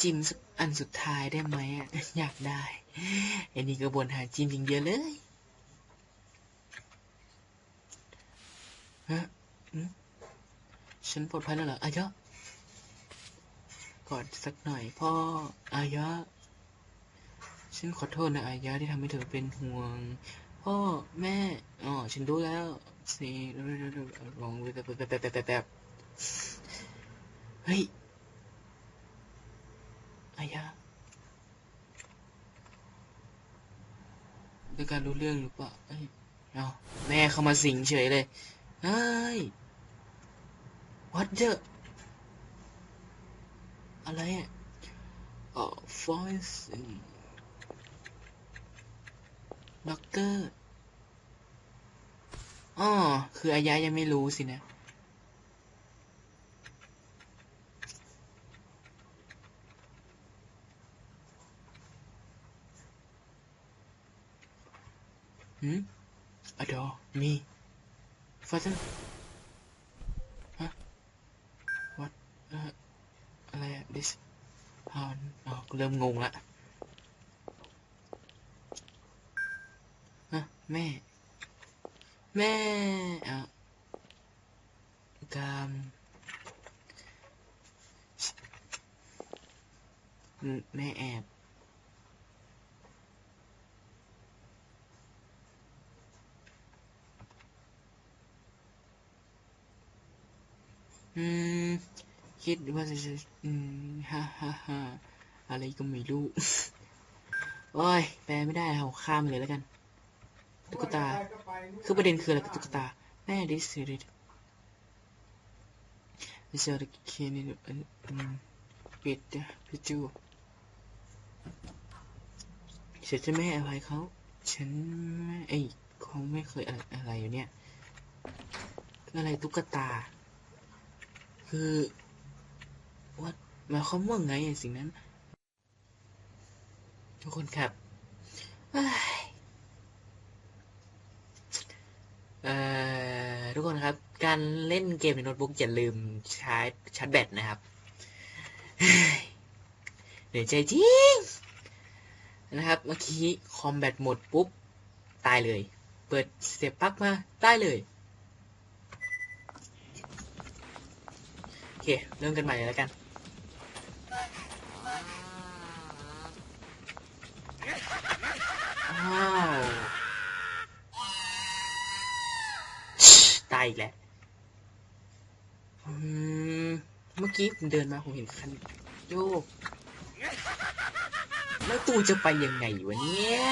จิมสักอันสุดท้ายได้ไหมอะอยากได้ไอ้นี่ก็บนหาจิ้มจริงเดียวเลยฮะอืมฉันปลอดภัยแล้วเหรออายะกอดสักหน่อยพ่ออายะฉันขอโทษนะอายะที่ทำให้เธอเป็นห่วง พ่อแม่อ๋อฉันรู้แล้วสิลองแบบแบบแบบแบบแบบเฮ้ยายะเป็นการรู้เรื่องหรือเปล่าเอ้ยเอาแม่เข้ามาสิงเฉยเลยเฮ้ย what the อะไรอะอ๋อ voice ด็อกเตอร์อ๋อคืออายะยังไม่รู้สินะ หืมอะดอมีฟาเธอร์ฮะ what เอ่ออะไรอะ this how อ๋อเริ่มงงละฮะแม่ แม่อะกามอืมแม่แอบ อืม คิดว่าจะอืมฮ่าฮ่าฮ่าอะไรก็ไม่รู้ โอ้ย แปลไม่ได้เอาข้ามเลยแล้วกัน ตุ๊กตา คือประเด็นคืออะไรกับตุ๊กตา แม่ดิสซิริตดิสริเคนี่อืมปิดปิดจูฉันจะไม่ให้อภัยเขา ฉันไม่ไอ้เขาไม่เคยอะไรอะไรอยู่เนี่ยคืออะไรตุ๊กตา คือว่าหมายความว่าไงไอสิ่งนั้น ทุกคนครับเอ่อทุกคนครับ การเล่นเกมในโน้ตบุ๊กอย่าลืมชาร์จชาร์จแบตนะครับเฮ้ยเหนื่อยใจจริงนะครับ เมื่อกี้คอมแบตหมดปุ๊บ ตายเลย เปิดเสียบปลั๊กมา ตายเลย โอ เค เริ่มกันใหม่เลยแล้วกันตายอีกแล้วเมื่อกี้ผมเดินมาผมเห็นคันโยก แล้วตูจะไปยังไงวะเนี่ย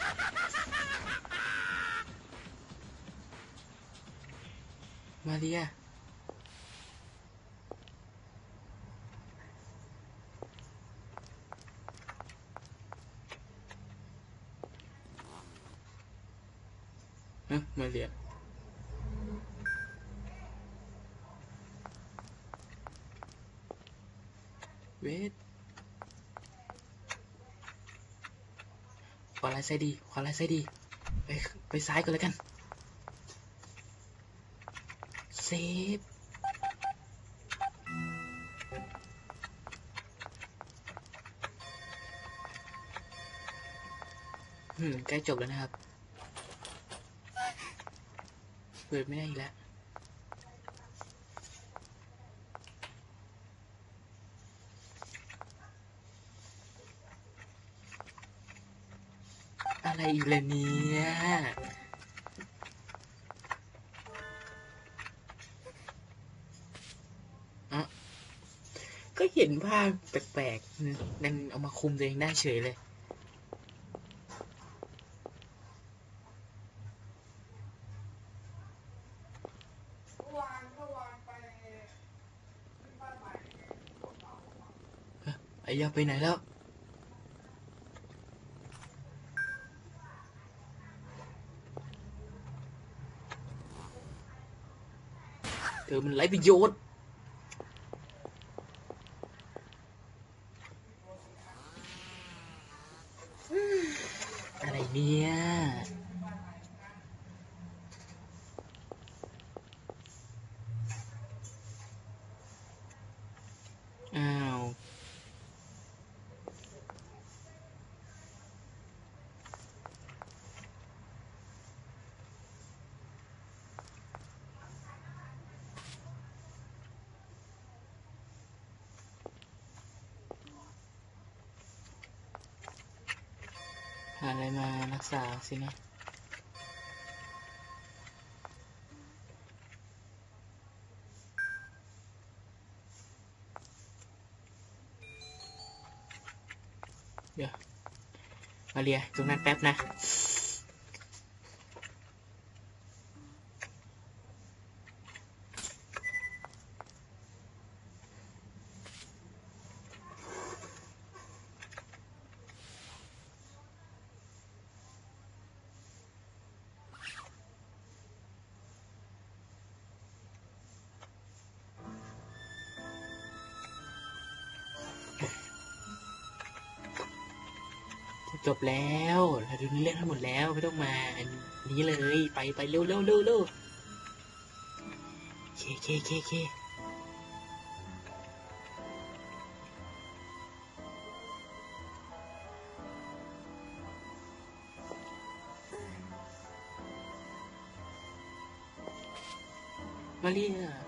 ก่อน มาเรีย ฮะมาเรีย เวทขวาลาย ซ้ายดีขวาลายซ้ายดีไปไปซ้ายก่อนแล้วกันเซฟอืมใกล้จบแล้วนะครับ เปิดไม่ได้อีกแล้ว อะไรอีกล่ะเนี่ยอะก็เห็นภาพแปลกๆนั่นเอามาคุมตัวเองได้เฉยเลย ไอ้ยาไปไหนแล้ว មិនឡៃប្រយោជន៍าอะไรมารักษาสินะเดี๋ยวมาเรียตรงนั้นแป๊บนะ จบแล้วเราดูเรื่องทั้งหมดแล้วไม่ต้องมาอันนี้เลยไปไปเร็วเร็วเร็วเร็วเคเคเคเคมาเรีย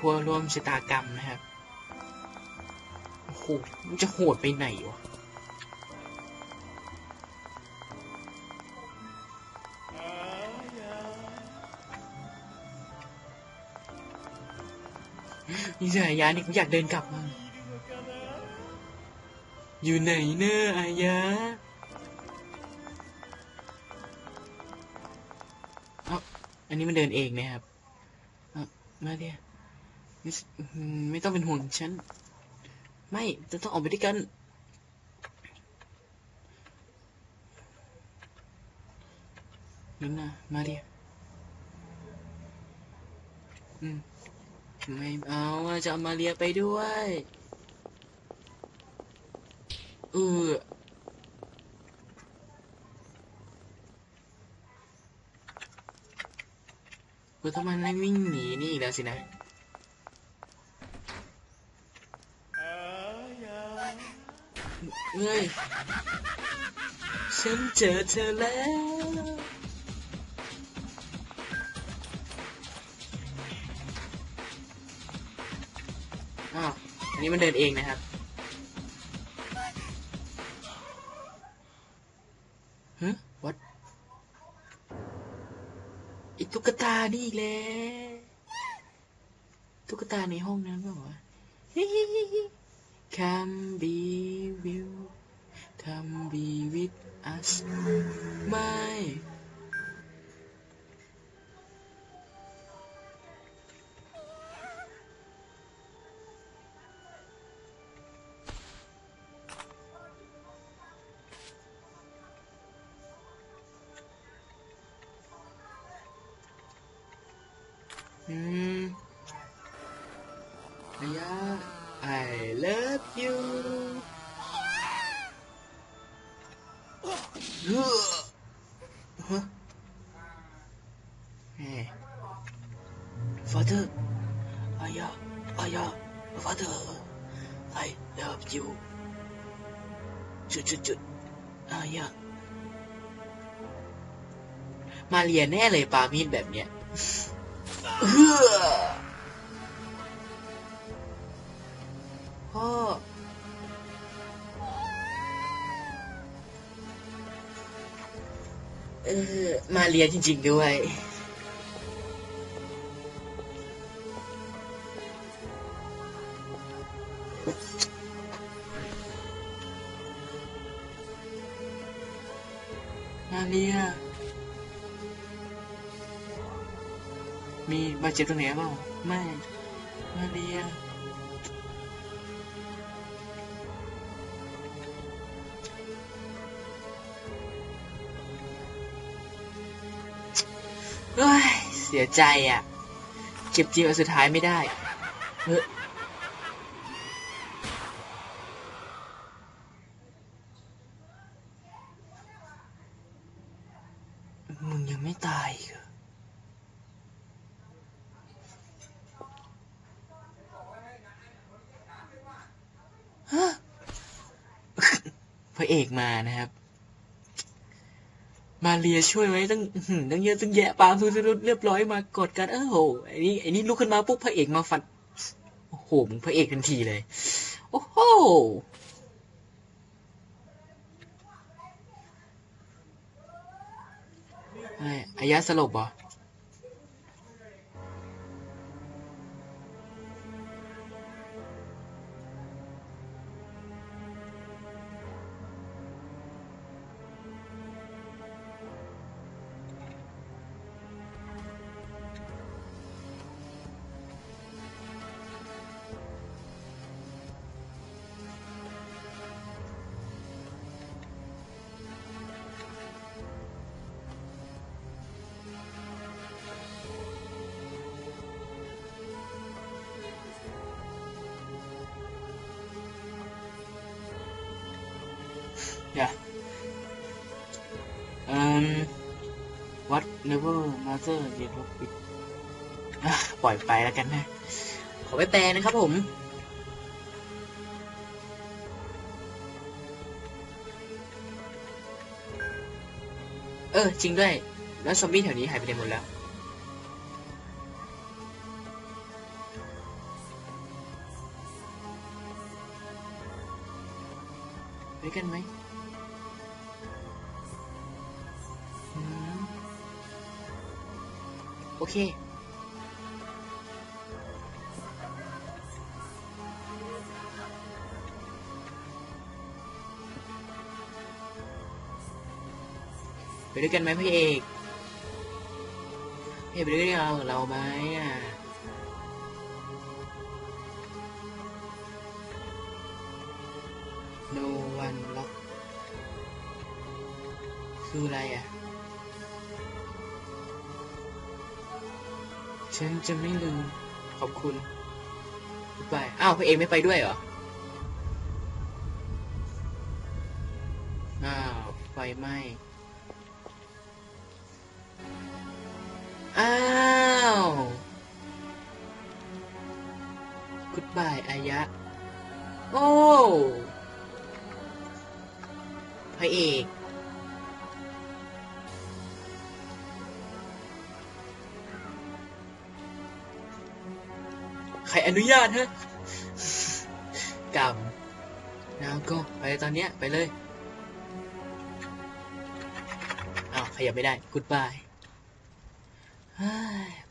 พวกร่วมชะตากรรมนะครับ โอ้โห มันจะโหดไปไหนวะนี่สายยานี่กูอยากเดินกลับมาอยู่ไหนเนอะอายะอันนี้มันเดินเองนะครับ มาเดีย ไม่ต้องเป็นห่วงฉัน ไม่จะต้องออกไปด้วยกันนั่นนะมาเดียอืม ไม่เอาจะเอามาเรียไปด้วยเออเออทำไมนั่งวิ่งหนีนี่อีกแล้วสินะ เฮ้ยฉันเจอเธอแล้ว อ้าว อันนี้มันเดินเองนะครับ ฮะ วัดไอตุ๊กตานี่อีกแล้ว ตุ๊กตาในห้องนั้น อืมอายะ I love you เฮ้อฮะแหม Father อายะอายะ Father I love you จุดจุดจุดอายะมาเรียนแน่เลยปามีดแบบเนี้ยเฮ้อพ่อ เออ มาเรียนจริง ๆ ด้วย มีบาดเจ็บตรงไหนบ้างแม่มาเรียเสียใจอะ เก็บจีเอสุดท้ายไม่ได้เฮ้ ระเอกมานะครับ มาเรียช่วยไว้ตั้งตั้งเยอะตั้งแยะปามทุรุดเรียบร้อยมากดกันเออโหไอ้นี่ไอ้นี่ลุกขึ้นมาปุ๊บพระเอกมาฟันโอ้โหมึงพระเอกทันทีเลย โอ้โหไอ้อายะสลบเหรอ What never matter yet what it อะปล่อยไปแล้วกันนะ ขอไปแปลนะครับผม เออ จริงด้วย แล้วซอมบี้แถวนี้หายไปไหนหมดแล้วไปกันไหม เค ไปด้วยกันไหมพี่เอกพี่เอกไปด้วยกันกับเราไหมอะ no one lock คืออะไรอะ ฉันจะไม่ลืม ขอบคุณไปอ้าวพระเอกไม่ไปด้วยเหรอ อ้าว ไฟไหม้อ้าว Goodbye อายะ โอ้พระเอก ใครอนุญาตฮะกรรมแล้วก็ไปตอนเนี้ยไปเลยอ้าวขยับไม่ได้กูดบาย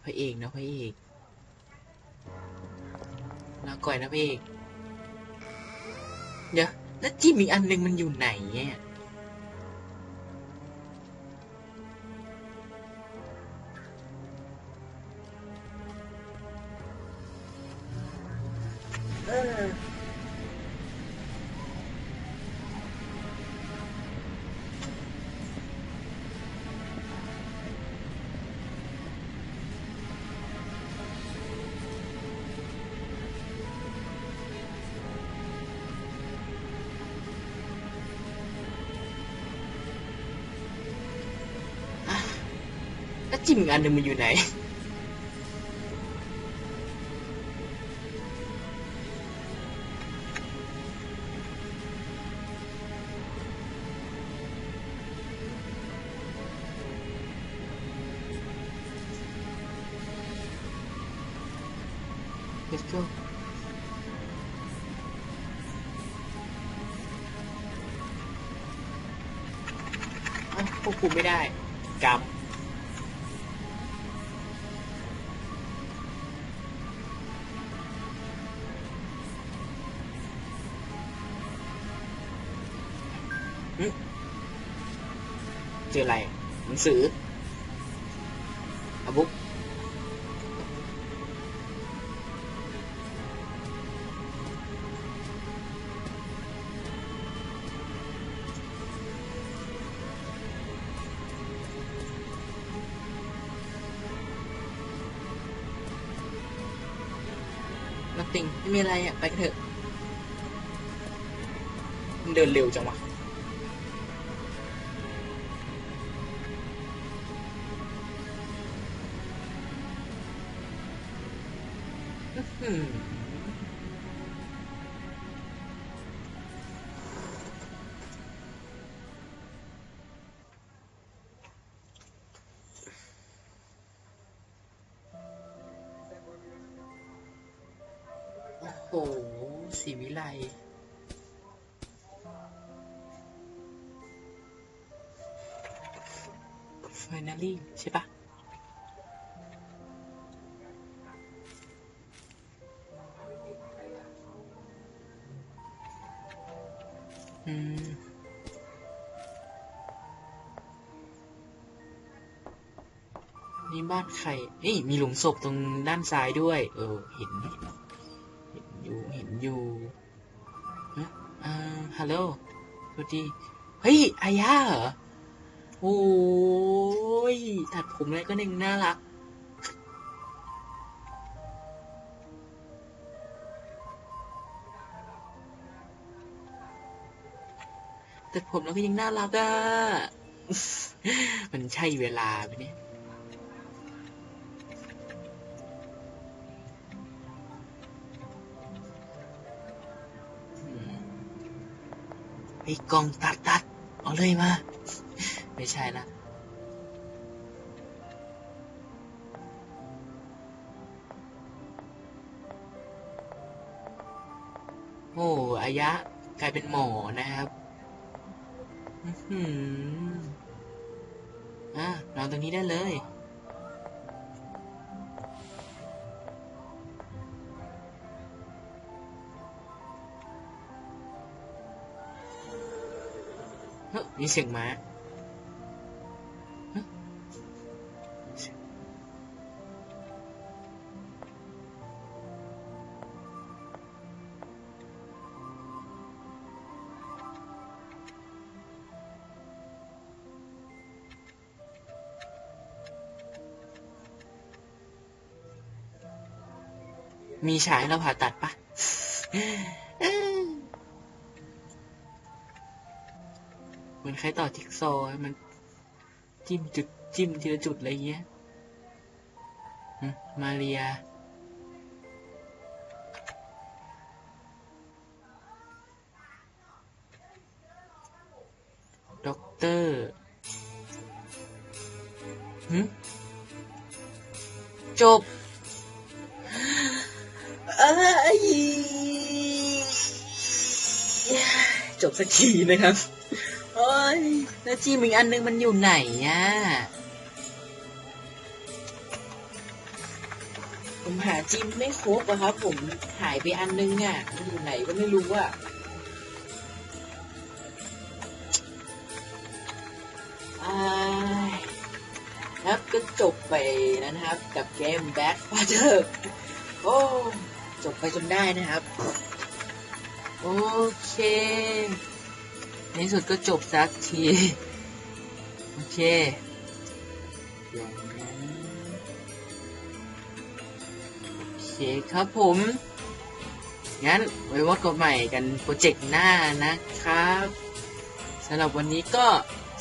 พระเอกนะพระเอกลาก่อยนะพระเอกเดี๋ยวแล้วจิ้มอีกอันหนึ่งมันอยู่ไหนเนี่ย เอออะแ Let's go ควบคุมไม่ได้กรรมหึเจออะไรหนังสือ ริงไม่มีอะไรอะไปกันเถอะมันเดินเร็วจังวะอืม โอ้โหสีวิไล finally ใช่ปะอืมนี่บ้านใคร นี่มีหลุมศพตรงด้านซ้ายด้วย เออ เห็นเห็น อยู่เอยู่ฮะอ่าฮัลโหลสวัสดี เฮ้ย อายาเหรอ โอ้ยตัดผมอะไรก็เน่งน่ารัก ตัดผมแล้วก็ยังน่ารักอะ มันใช่เวลาไหมเนี่ย ไอ้กองตัดตัดเอาเลยมา ไม่ใช่ละโอ้อายะ กลายเป็นหมอนะครับอื้อหืออะนอนตรงนี้ได้เลย มีเสียงม้ามีฉายเราผ่าตัดปะ มือนใครต่อจิ๊กซอว์มันจิ้มจุดจิ้มทีละจุดอะไรเงี้ยมาเรีย ด็อกเตอร์หึจบอะไรจบสักทีนะครับ โอ้ยแล้วจีมอีกอันนึงมันอยู่ไหนอะผมหาจิมไม่ครบอะครับ ผมหายไปอันนึงอะมันอยู่ไหนก็ไม่รู้อะอ้ครับก็จบไปนะครับ กับเกม Back Father โอ้จบไปจนได้นะครับ โอเค ในที่สุดก็จบสักที โอเคอย่างนั้นโอเคครับผม งั้นไว้ว่ากันใหม่กันโปรเจกต์หน้านะครับสำหรับวันนี้ก็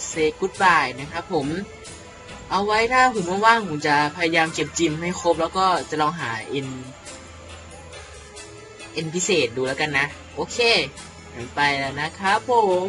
เซกุ d บายนะครับผมเอาไว้ถ้าผมว่างๆผมจะพยายามเก็บจิมให้ครบ แล้วก็จะลองหาเอ็นเอ็นพิเศษดูแล้วกันนะ โอเค ไปแล้วนะครับผม